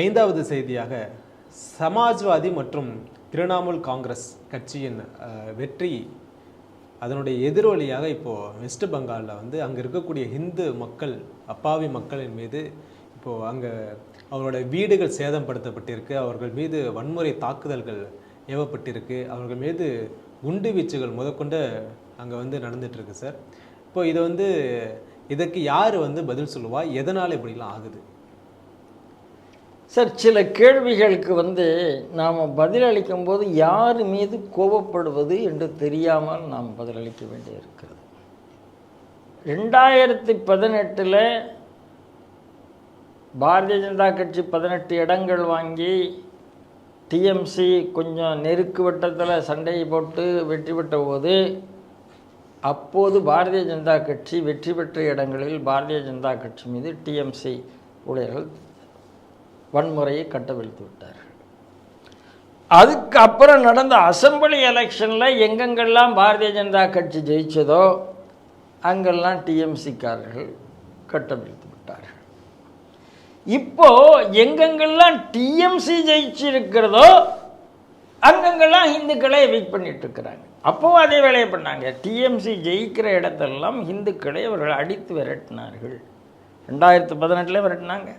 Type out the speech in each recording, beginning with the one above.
ஐந்தாவது செய்தியாக சமாஜ்வாதி மற்றும் திரிணாமுல் காங்கிரஸ் கட்சியின் வெற்றி அதனுடைய எதிரொலியாக இப்போது வெஸ்ட் பெங்காலில் வந்து அங்கே இருக்கக்கூடிய ஹிந்து மக்கள் அப்பாவி மக்களின் மீது இப்போது அங்கே அவரோட வீடுகள் சேதப்படுத்தப்பட்டிருக்கு அவர்கள் மீது வன்முறை தாக்குதல்கள் ஏவப்பட்டிருக்கு அவர்கள் மீது குண்டு வீச்சுகள் முதற்கொண்டு அங்கே வந்து நடந்துகிட்ருக்கு சார். இப்போ இதை வந்து இதற்கு யார் வந்து பதில் சொல்லுவா? எதனால் இப்படிலாம் ஆகுது? சார் சில கேள்விகளுக்கு வந்து நாம் பதிலளிக்கும் போது யார் மீது கோபப்படுவது என்று தெரியாமல் நாம் பதிலளிக்க வேண்டியிருக்கிறது. ரெண்டாயிரத்தி பதினெட்டில் பாரதிய ஜனதா கட்சி பதினெட்டு இடங்கள் வாங்கி டிஎம்சி கொஞ்சம் நெருக்கு வட்டத்தில் சண்டையை போட்டு வெற்றி பெற்ற போது அப்போது பாரதிய ஜனதா கட்சி வெற்றி பெற்ற இடங்களில் பாரதிய ஜனதா கட்சி மீது டிஎம்சி ஊழியர்கள் வன்முறையை கட்டவிழ்த்து விட்டார். அதுக்கப்புறம் நடந்த அசெம்பிளி எலெக்ஷனில் எங்கெங்கெல்லாம் பாரதிய ஜனதா கட்சி ஜெயிச்சதோ அங்கெல்லாம் டிஎம்சிக்காரர்கள் கட்டவிழ்த்து விட்டார்கள். இப்போ எங்கெங்கெல்லாம் டிஎம்சி ஜெயிச்சிருக்கிறதோ அங்கங்கெல்லாம் இந்துக்களை எவிக் பண்ணிட்டு இருக்கிறாங்க அப்போவும் அதே வேலையை பண்ணாங்க. டிஎம்சி ஜெயிக்கிற இடத்தெல்லாம் இந்துக்களை அவர்கள் அடித்து விரட்டினார்கள். ரெண்டாயிரத்து பதினெட்டில் விரட்டினாங்க.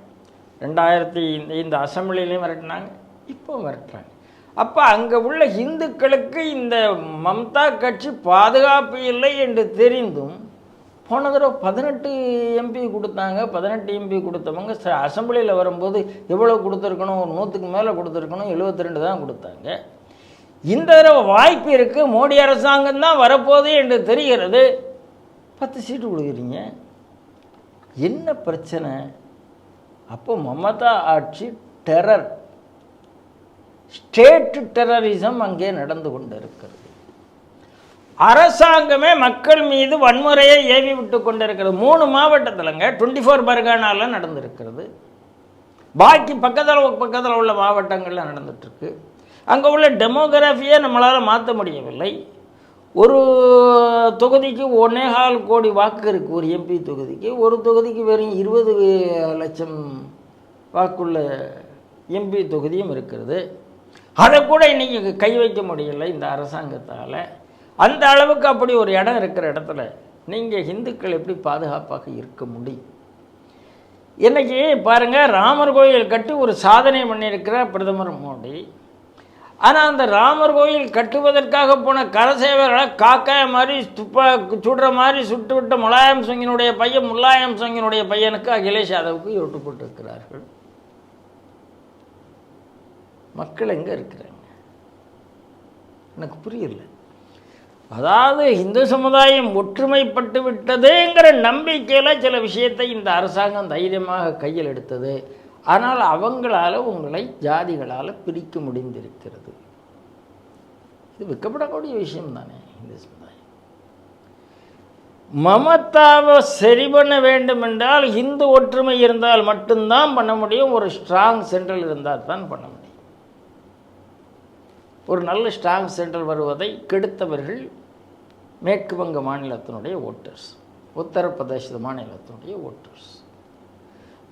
ரெண்டாயிரத்தி இந்த இந்த அசம்பிளிலையும் விரட்டினாங்க இப்போ விரட்டுறாங்க. அப்போ அங்கே உள்ள இந்துக்களுக்கு இந்த மம்தா கட்சி பாதுகாப்பு இல்லை என்று தெரிந்தும் போன தடவை பதினெட்டு எம்பி கொடுத்தாங்க பதினெட்டு எம்பி கொடுத்தவங்க ச- அசெம்பிளியில் வரும்போது எவ்வளோ கொடுத்துருக்கணும் ஒரு நூற்றுக்கு மேலே கொடுத்துருக்கணும் 72 தான் கொடுத்தாங்க. இந்த தடவை வாய்ப்பு இருக்குது மோடி அரசாங்கம் தான் வரப்போகுது என்று தெரிகிறது. பத்து சீட்டு கொடுக்குறீங்க. என்ன பிரச்சனை? அப்போ மமதா ஆட்சி டெரர் ஸ்டேட் டெரரிசம் அங்கே நடந்து கொண்டு இருக்கிறது அரசாங்கமே மக்கள் மீது வன்முறையை ஏவி விட்டு கொண்டிருக்கிறது. மூணு மாவட்டத்திலங்க டுவெண்ட்டி ஃபோர் பர்கானால நடந்திருக்கிறது. பாக்கி பக்கத்தில் பக்கத்தில் உள்ள மாவட்டங்களில் நடந்துட்டுருக்கு அங்கே உள்ள டெமோகிராஃபியை நம்மளால் மாற்ற முடியவில்லை. ஒரு தொகுதிக்கு ஒன்னேகால் கோடி வாக்கு இருக்குது ஒரு எம்பி தொகுதிக்கு. ஒரு தொகுதிக்கு வெறும் இருபது லட்சம் வாக்குள்ள எம்பி தொகுதியும் இருக்கிறது. அதை கூட இன்றைக்கி கை வைக்க முடியல இந்த அரசாங்கத்தால். அந்த அளவுக்கு அப்படி ஒரு இடம் இருக்கிற இடத்துல நீங்கள் ஹிந்துக்கள் எப்படி பாதுகாப்பாக இருக்க முடியும்? இன்றைக்கி பாருங்கள் ராமர் கோயில் கட்டி ஒரு சாதனை பண்ணியிருக்கிற பிரதமர் மோடி. ஆனால் அந்த ராமர் கோயில் கட்டுவதற்காக போன கரசேவர்களை காக்காய மாதிரி துப்பா சுடுற மாதிரி சுட்டு விட்ட முலாயம் சிங்கினுடைய பையன் முலாயம் சிங்கினுடைய பையனுக்கு அகிலேஷ் யாதவுக்கு ஒட்டு போட்டிருக்கிறார்கள். மக்கள் எங்கே இருக்கிறாங்க? எனக்கு புரியல. அதாவது இந்து சமுதாயம் ஒற்றுமைப்பட்டு விட்டதுங்கிற நம்பிக்கையில் சில விஷயத்தை இந்த அரசாங்கம் தைரியமாக கையில் எடுத்தது. ஆனால் அவங்களால உங்களை ஜாதிகளால் பிரிக்க முடிந்திருக்கிறது. இது விற்கப்படக்கூடிய விஷயம் தானே இந்த சமுதாயம். மமதாவை சரி பண்ண வேண்டும் என்றால் இந்து ஒற்றுமை இருந்தால் மட்டும்தான் பண்ண முடியும். ஒரு ஸ்ட்ராங் சென்ட்ரல் இருந்தால் தான் பண்ண முடியும். ஒரு நல்ல ஸ்ட்ராங் சென்ட்ரல் வருவதை கெடுத்தவர்கள் மேற்கு வங்க மாநிலத்தினுடைய ஓட்டர்ஸ் உத்தரப்பிரதேச மாநிலத்தினுடைய ஓட்டர்ஸ்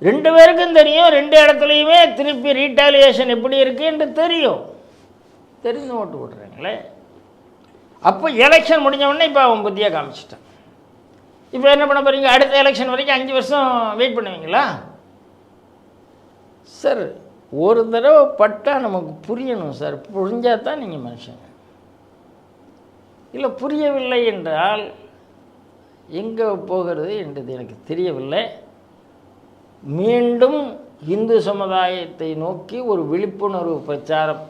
ரெண்டு பேருக்கும் தெரியும் ரெண்டு இடத்துலையுமே திருப்பி ரீட்டாலியேஷன் எப்படி இருக்கு என்று தெரியும். தெரிந்து ஓட்டு போட்டுறாங்களே. அப்போ எலெக்ஷன் முடிஞ்சவொடனே இப்போ அவன் புத்தியாக காமிச்சிட்டான். இப்போ என்ன பண்ண போகிறீங்க அடுத்த எலெக்ஷன் வரைக்கும் அஞ்சு வருஷம் வெயிட் பண்ணுவீங்களா? சார் ஒரு தடவை பட்டால் நமக்கு புரியணும் சார். புரிஞ்சால் தான் நீங்கள் மனுஷங்க. இல்லை புரியவில்லை என்றால் எங்கே போகிறது என்றது எனக்கு தெரியவில்லை. மீண்டும் இந்து சமுதாயத்தை நோக்கி ஒரு விழிப்புணர்வு பிரச்சாரம்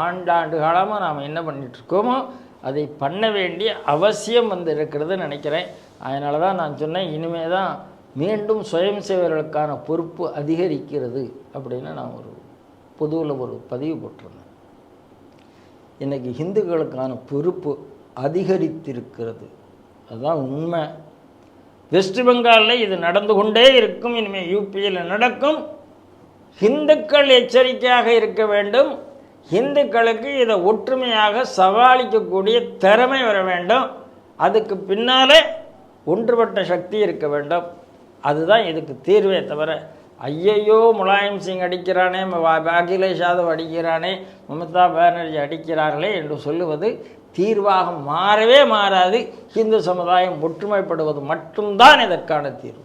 ஆண்டாண்டு காலமாக நாம் என்ன பண்ணிகிட்ருக்கோமோ அதை பண்ண வேண்டிய அவசியம் வந்து இருக்கிறதுன்னு நினைக்கிறேன். அதனால தான் நான் சொன்னேன் இனிமே தான் மீண்டும் சுயம் சேவர்களுக்கான பொறுப்பு அதிகரிக்கிறது அப்படின்னு நான் ஒரு பொதுவில் ஒரு பதிவு போட்டிருந்தேன். இன்றைக்கி ஹிந்துக்களுக்கான பொறுப்பு அதிகரித்திருக்கிறது. அதுதான் உண்மை. வெஸ்ட் பெங்காலில் இது நடந்து கொண்டே இருக்கும். இனிமேல் யூபியில் நடக்கும். இந்துக்கள் எச்சரிக்கையாக இருக்க வேண்டும். இந்துக்களுக்கு இதை ஒற்றுமையாக சவாலிக்கக்கூடிய திறமை வர வேண்டும். அதுக்கு பின்னாலே ஒன்றுபட்ட சக்தி இருக்க வேண்டும். அதுதான் இதுக்கு தீர்வே தவிர ஐயையோ முலாயம் சிங் அடிக்கிறானே அகிலேஷ் யாதவ் அடிக்கிறானே மம்தா பானர்ஜி அடிக்கிறார்களே என்று சொல்லுவது தீர்வாக மாறவே மாறாது. இந்து சமுதாயம் ஒற்றுமைப்படுவது மட்டும்தான் இதற்கான தீர்வு.